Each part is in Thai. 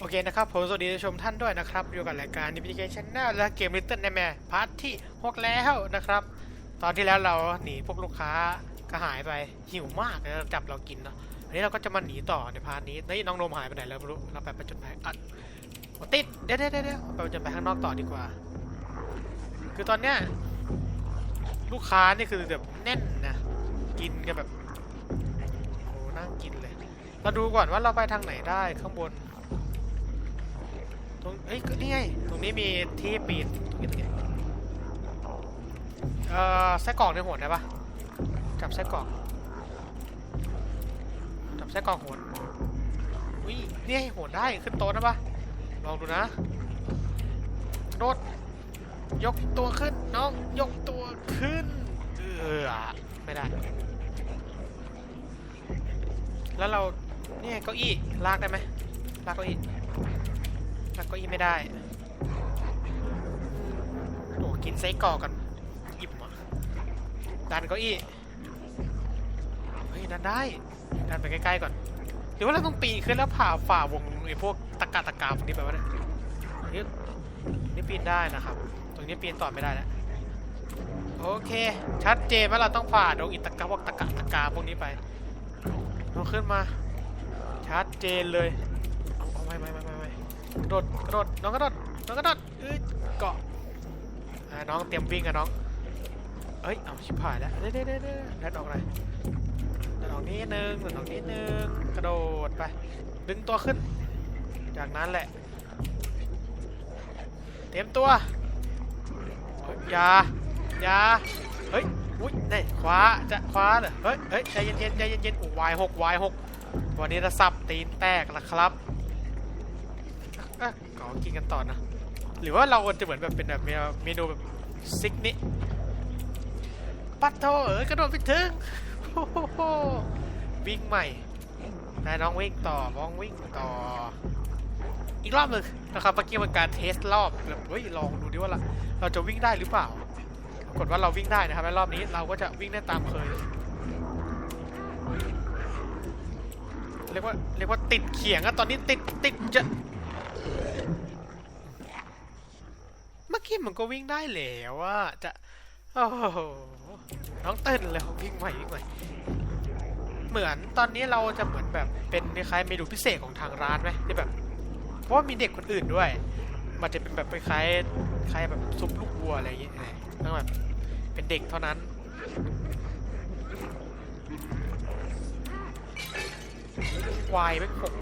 โอเคนะครับผมสวัสดีท่านผู้ชมท่านด้วยนะครับอยู่กับรายการนิพิเคชันแนลและเกม Little Nightmare พาร์ทที่6แล้วนะครับ ตอนที่แล้วเราหนีพวกลูกค้าก็หายไปหิวมากแล้วจับเรากินเนาะอันนี้เราก็จะมาหนีต่อในพาร์ทนี้นี่น้องโนมหายไปไหนแล้วไม่รู้เราไปประจนภัยอะติดเดี๋ยวเดี๋ยวเดี๋ยวไปประจนภัยข้างนอกต่อดีกว่า คือตอนเนี้ยลูกค้านี่คือแบบแน่นนะกินกันแบบโอ้นั่งกินเลย เราดูก่อนว่าเราไปทางไหนได้ข้างบน ตรงเอ้ยนี่ไง ตรงนี้มีที่ปีนตรงนี้ตรงนี้เอ่อไส้กรอกในหัวได้ปะจับไส้กรอกจับไส้กรอกโหนอุ้ยนี่ไงโหนได้ขึ้นโต๊ะนะปะลองดูนะโดดยกตัวขึ้นน้องยกตัวขึ้นเออไม่ได้ แล้วเราเนี่ยเก้าอี้ลากได้ไหมลากเก้าอี้ ลากเก้าอี้ไม่ได้โอ้กินไส้กรอกกันอิ่มอะดันเก้าอี้เฮ้ยดันได้ดันไปใกล้ๆก่อนหรือว่าเราต้องปีนขึ้นแล้วผ่าฝ่าวงไอ้พวกตะกาตะกาพวกนี้ไปวะเนี่ยนี่นี่ปีนได้นะครับ ตรงนี้ปีนต่อไม่ได้แล้วโอเค ชัดเจนว่าเราต้องผ่าดงอิตะกาพวกตะกาตะกาพวกนี้ไปเราขึ้นมา ชัดเจนเลยเอาไม่ไม่ไม่ไม่ไม่ กระโดดกระโดดน้องกระโดดน้องกระโดดเอ้ยเกาะอ่าน้องเตรียมวิ่งอะน้องเอ้ยเอาชิบหายแล้วเด้เด้เด้เด้ดินออกเลยเดินออกนิดนึงเดินออกนิดนึงกระโดดไป ดึงตัวขึ้น จากนั้นแหละ เตรียมตัวเฮ้ยอยาอยาเฮ้ยอุ้ยนี่ขวาจะขวาเหรอเฮ้ยเฮ้ยใจเย็นๆใจเย็นๆโอ้วายหกวายหกวันนี้จะสับตีนแตกแล้วครับ อะขอกินกันต่อนะหรือว่าเราจะเหมือนแบบเป็นแบบเมนูแบบซิกนี่ปัดโทเอ๋ยกระโดดไปถึงโอ้โหวิ่งใหม่นายน้องวิ่งต่อมองวิ่งต่อ อีกรอบหนึ่งนะครับเมื่อกี้เป็นการเทสรอบแบบเฮ้ยลองดูดิว่าเราเราจะวิ่งได้หรือเปล่าปรากฏว่าเราวิ่งได้นะครับและรอบนี้เราก็จะวิ่งได้ตามเคยเรียกว่าเรียกว่าติดเขียงอะตอนนี้ติดติดจะ เมื่อกี้มันก็วิ่งได้แล้วว่าจะ โอ้โหน้องเต้นเลยวิ่งใหม่วิ่งใหม่เหมือนตอนนี้เราจะเหมือนแบบเป็นคล้ายเมนูพิเศษของทางร้านไหมที่แบบ เพราะว่ามีเด็กคนอื่นด้วย มันจะเป็นแบบคล้ายคล้ายแบบซุปลูกวัวอะไรอย่างเงี้ยต้องแบบเป็นเด็กเท่านั้นวายไม่หก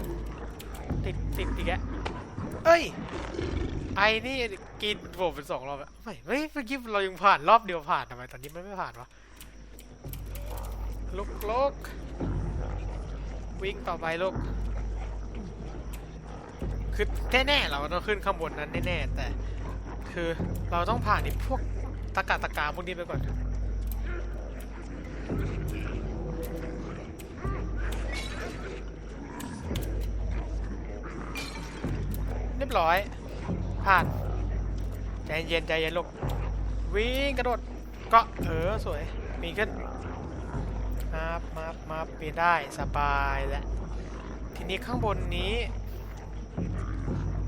ติดติดอีกแล้วเอ้ย ไอ้นี่กินผมเป็นสองรอบอะไม่ไม่เมื่อกี้เรายังผ่านรอบเดียวผ่านทำไมตอนนี้มันไม่ผ่านวะลุกลุกวิ่งต่อไปลูกคือแน่ๆเราต้องขึ้นข้างบนนั้นแน่ๆแต่ คือเราต้องผ่านไอ้พวกตะกาตะกาพวกนี้ไปก่อนเรียบร้อย ผ่าน ใจเย็นใจเย็นลูก วิ่งกระโดด ก็เออสวย ปีนขึ้นมามามาปีนได้สบายแล้ว ทีนี้ข้างบนนี้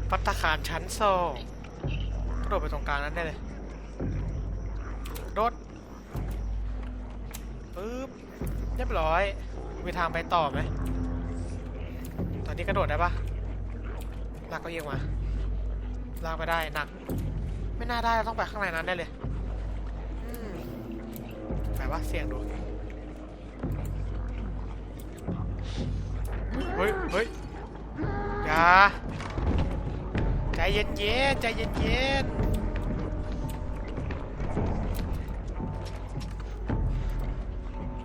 ปัตตาคารชั้นสองกระโดดไปตรงกลางนั้นได้เลยโดดปึ๊บเรียบร้อย มีทางไปต่อไหม ตอนนี้กระโดดได้ปะลากเก็เอียงมา ลากไปได้หนัก ไม่น่าได้เราต้องไปข้างในนั้นได้เลยอืมแปลว่าเสี่ยงดู เฮ้ยเฮ้ยอย่าใจเย็นเย็นๆใจเย็นเย็นๆ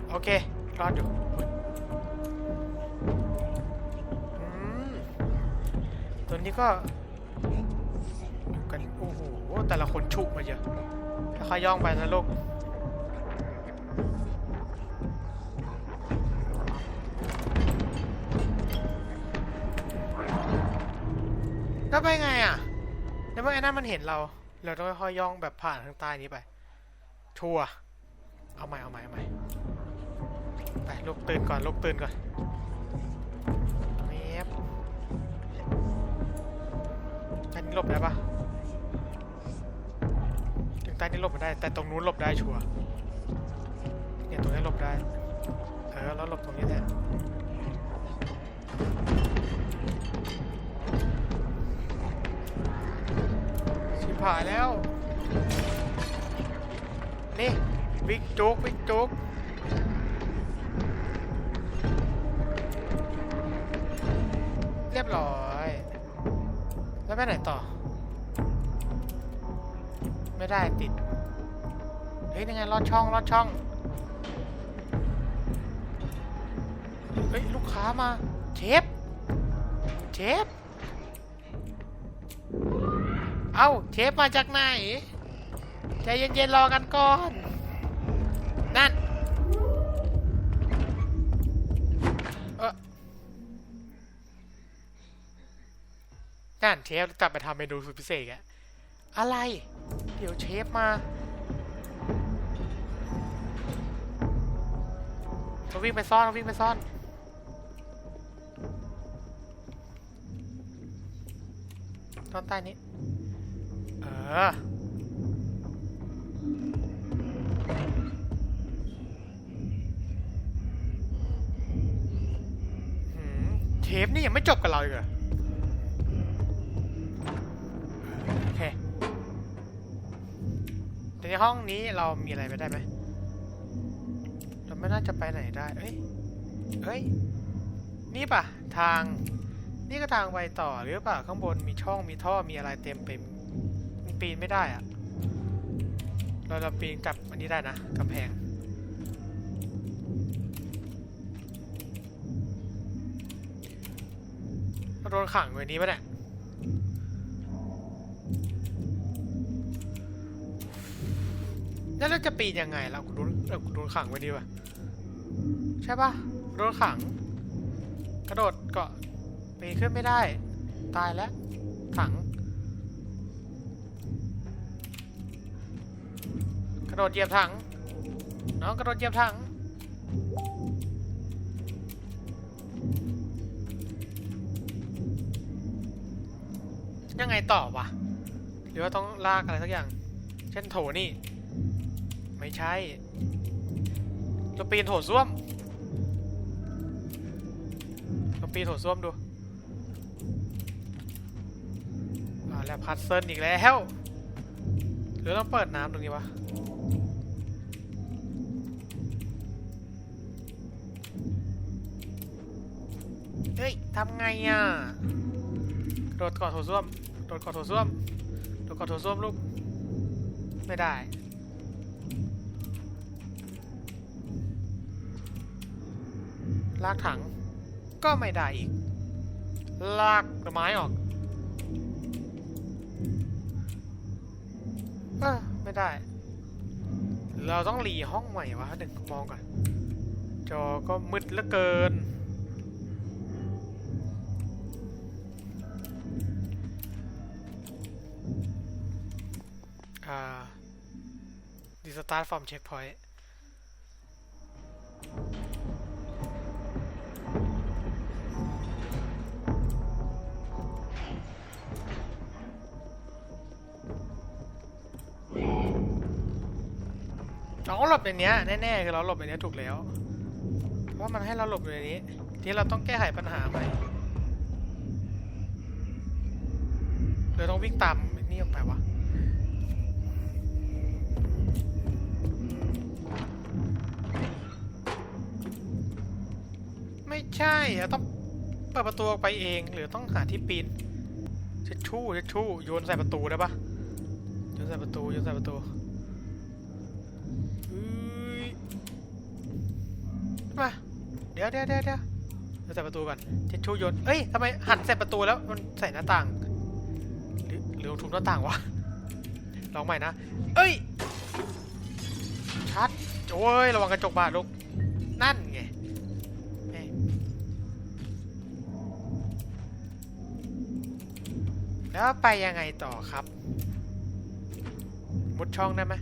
โอเค รอดอยู่อืมตัวนี้ก็กัน โอ้โหแต่ละคนฉุกมาเยอะค่อยๆย่องไปนะลูกแล้วไปไงอะแล้วเมื่อไอ้นั่นมันเห็นเรา เราต้องค่อยๆย่องแบบผ่านทางใต้นี้ไป ชัวร์เอาใหม่เอาใหม่เอาใหม่ไปลูกตื่นก่อนลูกตื่นก่อนแมบนี่หลบได้ปะ ต้นี่หลบไม่ได้ แต่ตรงนู้นหลบได้ชัวร์เนี่ยตรงนี้หลบได้เออแล้วหลบตรงนี้แทนชิบหายแล้ว นี่วิกจุกวิกจุกเรียบร้อย แล้วไปไหนต่อ ไม่ได้ติด เฮ้ยยังไงลอดช่องลอดช่อง เฮ้ย ลูกค้ามา เชฟ เชฟ เอาเชฟมาจากไหน ใจเย็นๆรอกันก่อน นั่น เออนั่นเชฟกลับไปทำเมนูสุดพิเศษอีกอะ อะไร เดี๋ยวเชฟมาเราวิ่งไปซ่อนเราวิ่งไปซ่อนซ่อนใต้นี้ เออเทปนี่ยังไม่จบกับเราอีกเหรอ ในห้องนี้เรามีอะไรไปได้ไหมเราไม่น่าจะไปไหนได้เอ้ยเฮ้ยนี่ปะทาง นี่ก็ทางไปต่อหรือเปล่าข้างบนมีช่องมีท่อมีอะไรเต็มไปมันปีนไม่ได้อะเราเราปีนกับอันนี้ได้นะกำแพงโดนขังไว้นี้ปะเนี่ย แล้วเราจะปีนยังไงเราโดนเราโดนขังไว้ดีป่ะใช่ปะโดนขัง กระโดดเกาะปีนขึ้นไม่ได้ ตายแล้วขัง กระโดดเหยียบถังน้องกระโดดเหยียบถังยังไงต่อวะ หรือว่าต้องลากอะไรสักอย่าง เช่นโถนี่ ไม่ใช่เราปีนโถส้วมเราปีนโถส้วมดูอ่าแล้วพัดเซิลอีกแล้วหรือต้องเปิดน้ำตรงนี้วะเฮ้ยทำไงอะโดดก่อนโถส้วมโดดก่อนโถส้วมโดดก่อนโถส้วมลูกไม่ได้ ลากถัง ก็ไม่ได้อีก ลากไม้ออกเออไม่ได้ เราต้องรีห้องใหม่วะหนึ่งมองก่อนจอก็มืดเหลือเกิน อ่าดีสตาร์ทฟอร์มเช็คพอยต์ เราก็หลบในเนี้ยแน่ๆคือเราหลบในเนี้ยถูกแล้ว เพราะว่ามันให้เราหลบอยู่ในนี้ ที่เราต้องแก้ไขปัญหาใหม่เราต้องวิ่งตามไอ้นี่ออกไปวะไม่ใช่อะต้องเปิดประตูออกไปเอง หรือต้องหาที่ปีนเช็ดชู่เช็ดชู่โยนใส่ประตูได้ปะโยนใส่ประตูโยนใส่ประตูอุ้ยมาเดี๋ยวเดี๋ยวเดี๋ยวเดี๋ยวโยนใส่ประตูก่อนเช็ดชู่โยนเอ้ยทำไมหันใส่ประตูแล้วมันใส่หน้าต่าง หรือหรือทุบหน้าต่างวะลองใหม่นะ เอ้ย ชัดโอ้ย ระวังกระจกบาดลูก นั่นไงแม่งแล้วไปยังไงต่อครับ มุดช่องได้ไหม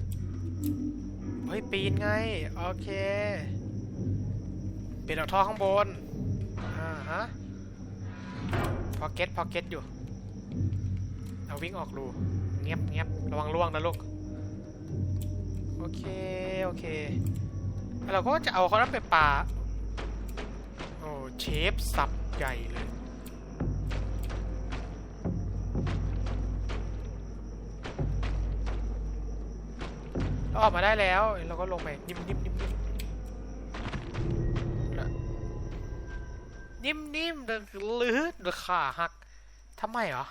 เฮ้ย ปีนไง โอเค เปีนออกท่อข้างบน อ่าฮะ พอเก็ตพอเก็ตอยู่ เอาวิ่งออกรู เงียบเงียบระวังล่วงนะลูก โอเค โอเค เราก็จะเอาเขาไปป่า โอ้เชฟสับใหญ่เลยเราออกมาได้แล้ว เราก็ลงไปนิ่มนิ่ นิ่มนิ่มนิ่มนิ่มเดินลื่นเดินขาหักทำไมเหรอ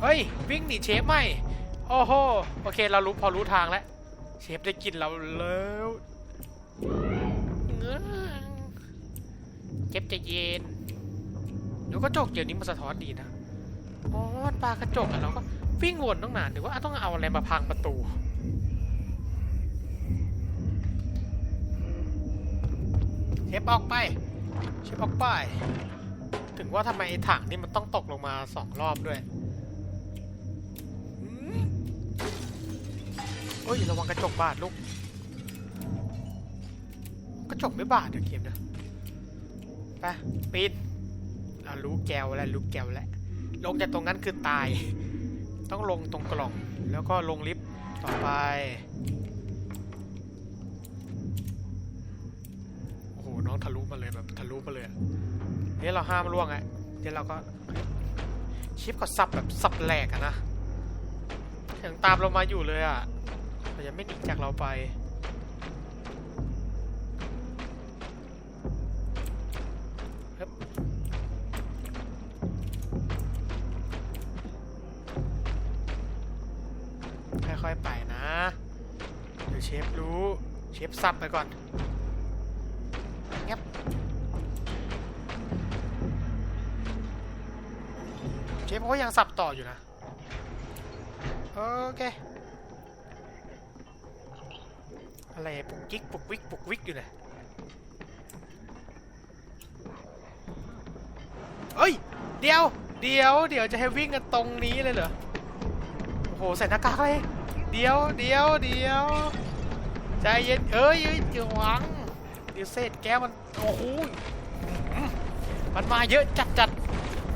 เฮ้ย วิ่งหนีเชฟไหมโอ้โห โอเค เรารู้พอรู้ทางแล้ว เชฟได้กินเราแล้วเจ็บจะเย็นเดี๋ยวกระจกเดี๋ยวนี้มันสะท้อนดีนะ อ๋อปลากระจกอะเราก็วิ่งวนต้องนานหรือว่าต้องเอาอะไรมาพังประตู เชฟออกไปเชฟออกไป ถึงว่าทำไมไอ้ถังนี่มันต้องตกลงมาสองรอบด้วยหืมเฮ้ยระวังกระจกบาดลูก กระจกไม่บาดเดี๋ยวเกมนะไปปีนอะรู้แก้วแล้วรู้แก้วแล้วลงจากตรงนั้นคือตาย ต้องลงตรงกล่อง แล้วก็ลงลิฟต์ต่อไป โอ้โห น้อง ทะลุมาเลยแบบทะลุมาเลยอะนี่เราห้ามล่วงไงเดี๋ยวเราก็ชิปก็สับแบบสับแหลกอะนะยังตามเรามาอยู่เลยอะแต่ยังไม่หนีจากเราไปค่อยๆไปนะ เดี๋ยวเชฟรู้ เชฟสับไปก่อน เชฟเขาก็ยังสับต่ออยู่นะ โอเค อะไรปุกกิ๊กปุกวิกปุกวิกอยู่เนี่ยเอ้ย เดี๋ยว เดี๋ยว เดี๋ยวจะให้วิ่งกันตรงนี้เลยเหรอ โอ้โห ใส่หน้ากากเลย เดี๋ยว เดี๋ยว เดี๋ยว ใจเย็น เอ้ยเอ้ยเดี๋ยวหวัง เดี๋ยวเศษแก้วมัน โอ้โห มันมาเยอะจัดจัด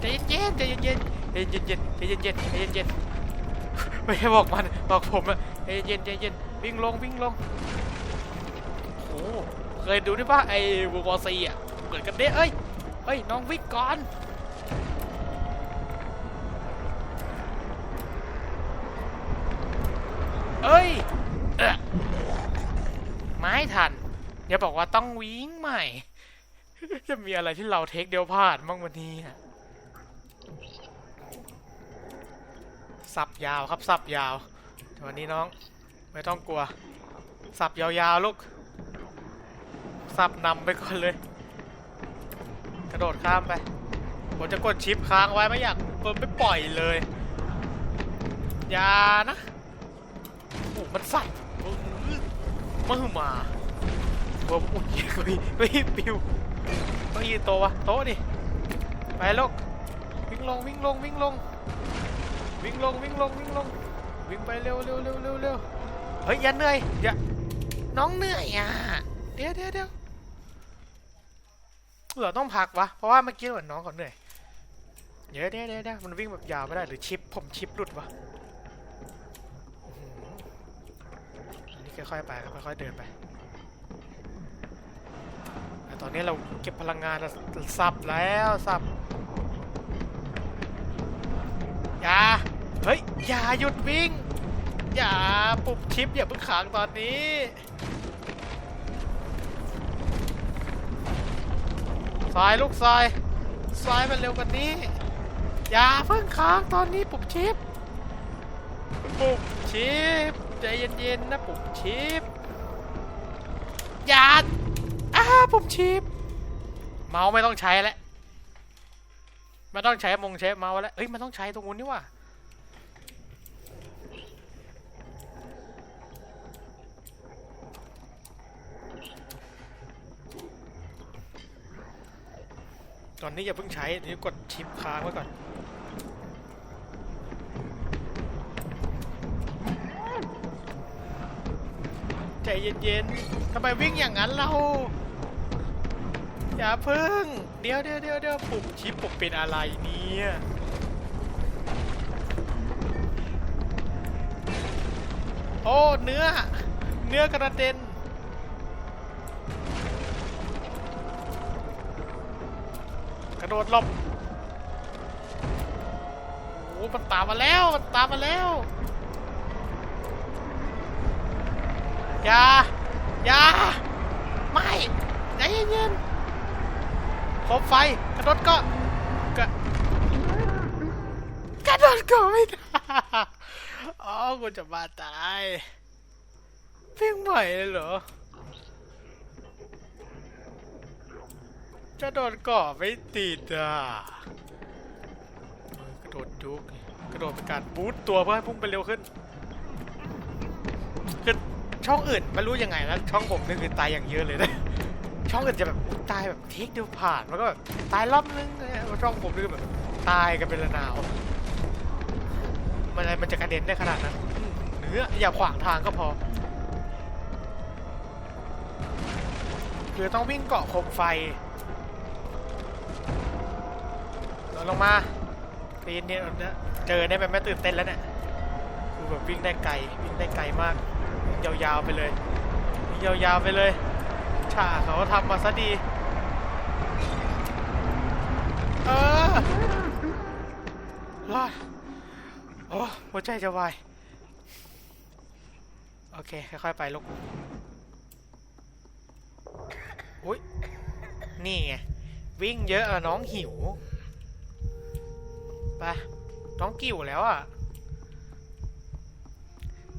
ใจเย็นใจเย็น ๆใจเย็นๆใจเย็นๆใจเย็นไม่ได้บอกมันบอกผมอะเย็นๆใจเย็นวิ่งลงวิ่งลงโอ้โหเคยดูนี่ปะไอ้วูบอซีอะเหมือนกันเด้เอ้ยเฮ้ยน้องวิ่งก่อนเอ้ยไม่ทันอย่าบอกว่าต้องวิ่งใหม่ จะมีอะไรที่เราเทคเดียวพลาดบ้างวันนี้อะ สับยาวครับสับยาววันนี้น้องไม่ต้องกลัว สับยาวๆลูก สับนำไปก่อนเลย กระโดดข้ามไป ผมจะกดชิปค้างไว้ไม่อยากเปิดไม่ปล่อยเลย อย่านะโอ้มันสั่นมือมาตัวอุ้ยเฮ้ยเฮ้ปิวเฮ้ยโตวะโตะดิไปลูกวิ่งลงวิ่งลงวิ่งลง วิ่งลงวิ่งลงวิ่งลงวิ่งไปเร็วเร็วเร็วเร็วเร็วเฮ้ยอย่าเหนื่อยอย่าน้องเหนื่อยอะเดี๋ยวเดี๋ยวเดี๋ยวเราต้องพักวะเพราะว่าเมื่อกี้เหมือนน้องเขาเหนื่อยเดี๋ยวเดี๋ยวเดี๋ยวเดี๋ยวมันวิ่งแบบยาวไม่ได้หรือชิปผมชิปหลุดวะนี่ค่อยๆไปครับค่อยๆเดินไปแต่ตอนนี้เราเก็บพลังงานเราสับแล้วสับอย่า เฮ้ย อย่าหยุดวิ่ง อย่าปุบชิป อย่าเพิ่งขางตอนนี้ซอยลูกซอยซอยมันเร็วกว่านี้ อย่าเพิ่งค้างตอนนี้ปุบชิป ปุบชิปใจเย็นๆนะปุบชิป อย่าอ้าปุบชิป เมาส์ไม่ต้องใช้แล้วไม่ต้องใช้มงใช้เมาส์แล้วเอ้ยมันต้องใช้ตรงนู้นนี่ว่ะ ตอนนี้อย่าเพิ่งใช้เดี๋ยวกดชิปค้างไว้ก่อน ใจเย็นๆทำไมวิ่งอย่างนั้นเรา อย่าเพึ่ง เดี๋ยวเดี๋ยวเดี๋ยวเดี๋ยวปุ่มชิปผมเป็นอะไรเนี่ยโอ้ เนื้อ เนื้อกระเด็น ดดหลบโอ้มันตามมาแล้ว มันตามมาแล้วอย่าอย่าไม่ใจเย็นๆผมไฟกระโดดก็กระกระโดดก็ไม่ได้อ๋อกูจะมาตายเพียงใหม่เลยเหรอ จะโดนก่อไม่ติดอะกระโดดยุกกระโดดเป็นการบูตตัวเพื่อให้พุ่งไปเร็วขึ้นคือช่องอื่นไม่รู้ยังไงแล้วช่องผมนี่คือตายอย่างเยอะเลยนะช่องอื่นจะแบบตายแบบเทคเดียวผ่านแล้วก็แบบตายรอบนึงเนี่ยช่องผมนี่คือแบบตายกันเป็นระนาว มันอะไรมันจะกระเด็นได้ขนาดนั้นเนื้ออย่าขวางทางก็พอคือต้องวิ่งเกาะโคมไฟ ลงมาปีนเนี่ยเจอเนี่ยมันไม่ตื่นเต้นแล้วเนี่ยคือแบบวิ่งได้ไกลวิ่งได้ไกลมากยาวๆไปเลยยาวๆไปเลยชาเขาทำมาซะดีเออรอดโอ้หัวใจจะวายโอเคค่อยๆไปลูกอุ้ยนี่ไงวิ่งเยอะอะน้องหิว ไปน้องกิ่วแล้วอะ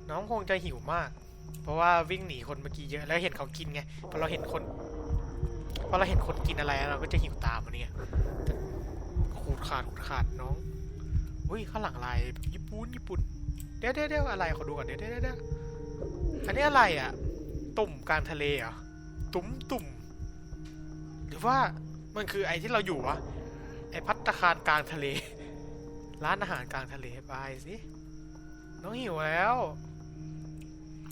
น้องคงจะหิวมาก เพราะว่าวิ่งหนีคนเมื่อกี้เยอะแล้วเห็นเขากินไงพอเราเห็นคนพอเราเห็นคนกินอะไรเราก็จะหิวตามมันเนี่ยขูดขาดขูดขาดน้องอุ้ยข้างหลังลายแบบญี่ปุ่นญี่ปุ่นเดี๋ยวเดี๋ยวเดี๋ยวอะไรขอดูก่อนเดี๋ยวเดี๋ยวเดี๋ยวอันนี้อะไรอะ ตุ่มกลางทะเลเหรอตุ้มตุ่มหรือว่ามันคือไอ้ที่เราอยู่วะไอ้พัตตาคารกลางทะเล ร้านอาหารกลางทะเลไปสิ น้องหิวแล้ว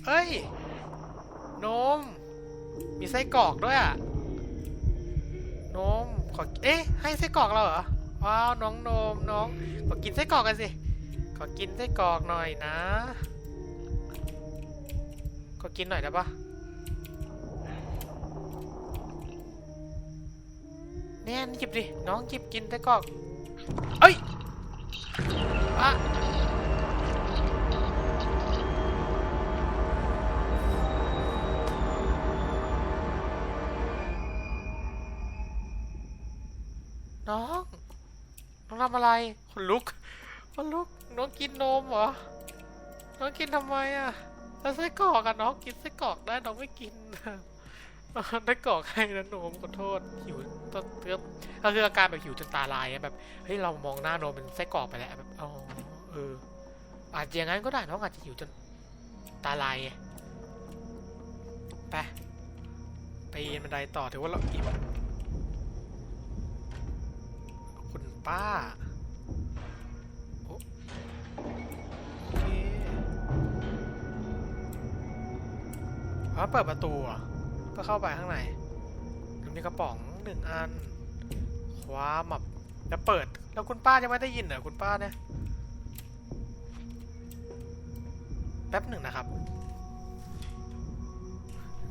เอ้ย นม มีไส้กรอกด้วยอะ นม ขอ เอ๊ะ ให้ไส้กรอกเราเหรอ ว้าว น้องนม น้อง ขอกินไส้กรอกกันสิ ขอกินไส้กรอกหน่อยนะ ขอกินหน่อยได้ปะแน่นหยิบดิ น้องหยิบกินไส้กรอก เอ้ย อะน้อง น้องทำอะไร คนลุก คนลุก น้องกินนมเหรอ น้องกินทำไมอะ แล้วไส้กรอกอะน้องกินไส้กรอกได้น้องไม่กินได้กรอกให้นะโนมขอโทษหิวต้น เตือมก็คืออาการแบบหิวจนตาลายแบบเฮ้ยเรามองหน้าโนมเป็นไส้กรอกไปแล้วแบบอ๋อเอออาจจะอย่างนั้นก็ได้น้องอาจจะหิวจนตาลายไงไปไปนบันไดต่อถือว่าเราอิ่มคุณป้าโอโอเคอ๋อเปิดประตูเหรอะก็เข้าไปข้างในมีกระป๋อง หนึ่งอัน คว้ามับแล้วเปิด แล้วคุณป้าจะไม่ได้ยินเหรอคุณป้าเนี่ย แป๊บหนึ่งนะครับ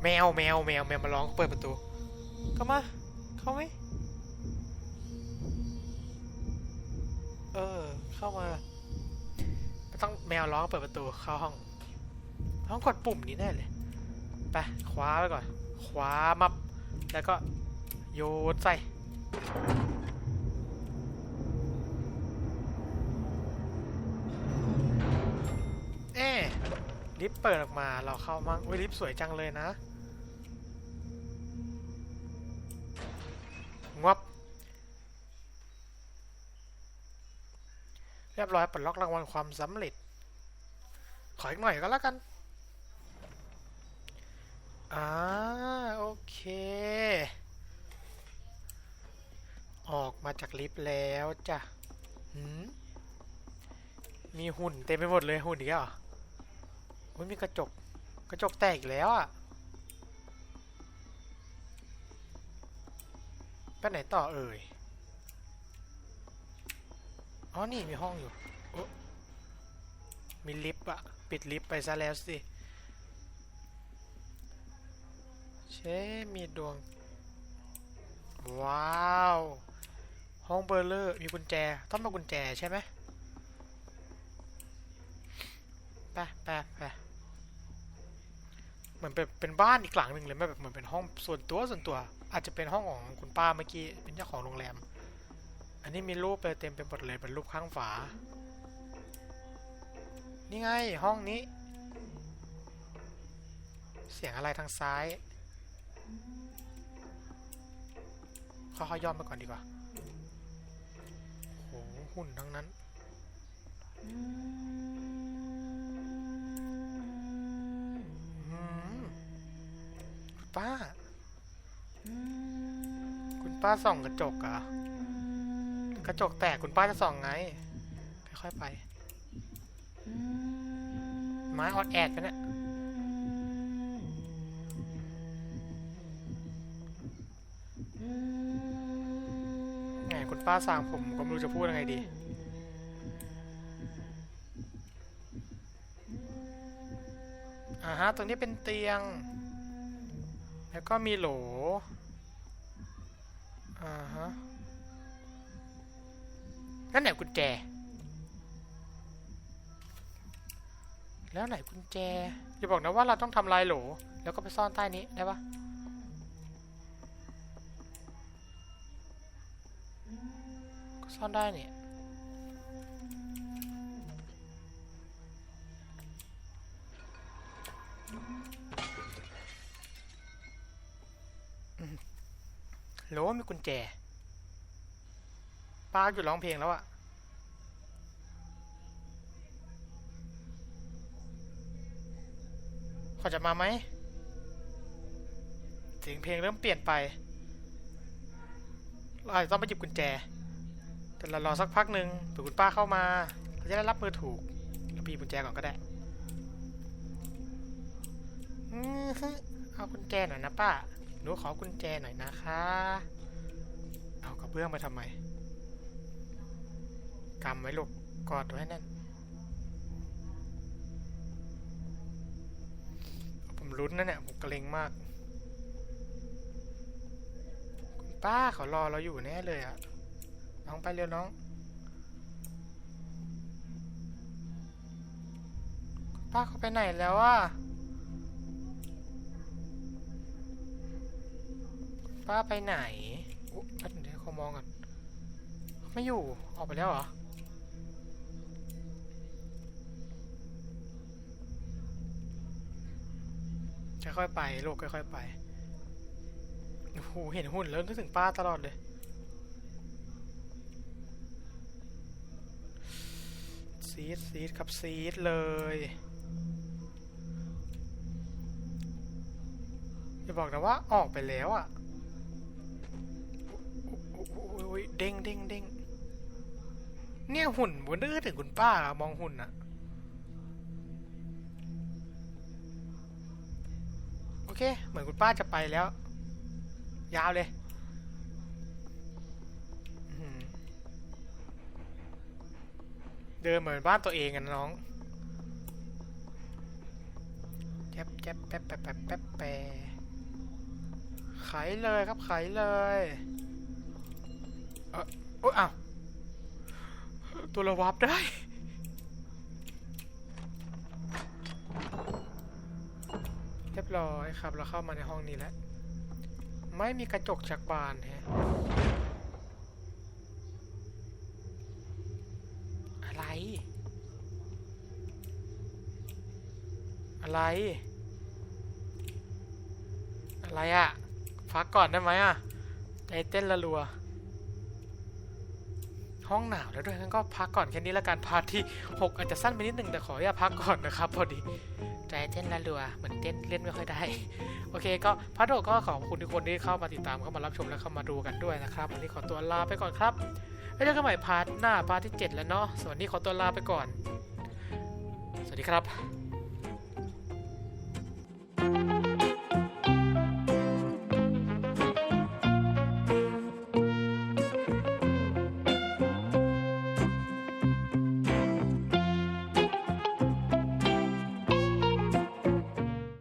แมวแมวแมวแมวมาร้องเปิดประตู เข้ามา เข้าไหมเออ เข้ามา ต้องแมวร้องเปิดประตูเข้าห้อง ห้องกดปุ่มนี้แน่เลย ไป คว้าไว้ก่อน คว้ามับ แล้วก็ โยนใส่เอ๊ลิฟต์เปิดออกมาเราเข้ามั่งอุ้ยลิฟต์สวยจังเลยนะงับเรียบร้อยปลดล็อกรางวัลความสำเร็จ ขออีกหน่อยก็แล้วกัน อ่าโอเค ออกมา จากลิฟต์แล้วจ้ะหืมมีหุ่นเต็มไปหมดเลยหุ่นอีกแล้วเหรอโอ้ยมีกระจก กระจกแตกอีกแล้วอะไปไหนต่อเอ่ย อ๋อ นี่มีห้องอยู่ มีลิฟต์อะปิดลิฟต์ไปซะแล้วสิ เชมีดวง ว้าว ห้องเบอร์เลอร์มีกุญแจ ต้องมากุญแจใช่ไหมไปไปไปเหมือนเป็นเป็นบ้านอีกหลังหนึ่งเลยไม่แบบเหมือนเป็นห้องส่วนตัวส่วนตัว อาจจะเป็นห้องของคุณป้าเมื่อกี้เป็นเจ้าของโรงแรม อันนี้มีรูปไปเต็มไปหมดเลยเป็นรูปข้างฝา นี่ไงห้องนี้ เสียงอะไรทางซ้ายเขาเขาย่อมไปก่อนดีกว่า หหุ่นทั้งนั้น คุณป้า คุณป้าส่องกระจกเหรอะกระจกแตกคุณป้าจะส่องไง ค่อยๆไป ไม้ออดแอดกันเนี่ยไง คุณป้าสั่งผมก็ไม่รู้จะพูดยังไงดี อ่าฮะ ตรงนี้เป็นเตียง แล้วก็มีโหล อ่าฮะ นั่นไหนกุญแจ แล้วไหนกุญแจ อย่าบอกนะว่าเราต้องทำลายโหล แล้วก็ไปซ่อนใต้นี้ได้ปะ ซ่อนได้เนี่ยหรือว่ามีกุญแจป้าหยุดร้องเพลงแล้วอะเขาจะมาไหมเสียงเพลงเริ่มเปลี่ยนไป เราอาจจะต้องไปหยิบกุญแจ แต่เรารอสักพักหนึ่งเผื่อคุณป้าเข้ามาเราจะได้รับมือถูกเราไปหยิบกุญแจก่อนก็ได้เอากุญแจหน่อยนะป้าหนูขอกุญแจหน่อยนะคะ เอากระเบื้องมาทำไมกำไว้ลูกกอดไว้แน่นผมลุ้นนะเนี่ยผมเกรงมาก คุณป้าเขารอเราอยู่แน่เลยอะ น้องไปเร็วน้อง ป้าเขาไปไหนแล้วอะป้าไปไหนอุ๊ยเดี๋ยวเขามองก่อนไม่อยู่ ออกไปแล้วเหรอ ค่อยๆไปลูกค่อยๆไป โอ้โห เห็นหุ่นแล้วนึกถึงป้าตลอดเลย ซีดซีดครับซีดเลยอย่าบอกนะว่าออกไปแล้วอะเด้งเด้งเด้งเนี่ยหุ่นวันนึกถึงคุณป้าอมองหุ่นอะโอเค เหมือนคุณป้าจะไปแล้ว ยาวเลย เดินเหมือนบ้านตัวเองกันน้องแจ๊บแจ๊บแป๊บแป๊บแป๊บแป๊บแปะไขเลยครับไขเลยโอ้ยอ้าวตัวราวับได้เรียบร้อยครับ เราเข้ามาในห้องนี้แล้ว ไม่มีกระจกจากบานแฮะ อะไรอะไร อะไรอะพักก่อนได้ไหมอะใจเต้นละรัว ห้องหนาวแล้วด้วยงั้นก็พักก่อนแค่นี้ละกันพาร์ทที่ 6 อาจจะสั้นไปนิดหนึ่งแต่ขออย่าตพักก่อนนะครับ พอดีใจเต้นละรัวเหมือนเต้นเล่นไม่ค่อยได้ โอเคก็พาร์ทหกก็ขอบคุณทุกคนที่เข้ามาติดตามเข้ามารับชมและเข้ามาดูกันด้วยนะครับวันนี้ขอตัวลาไปก่อนครับไว้ เจอกันใหม่พาร์ทหน้าพาร์ทที่ 7 แล้วเนาะส่วนนี้ขอตัวลาไปก่อน สวัสดีครับ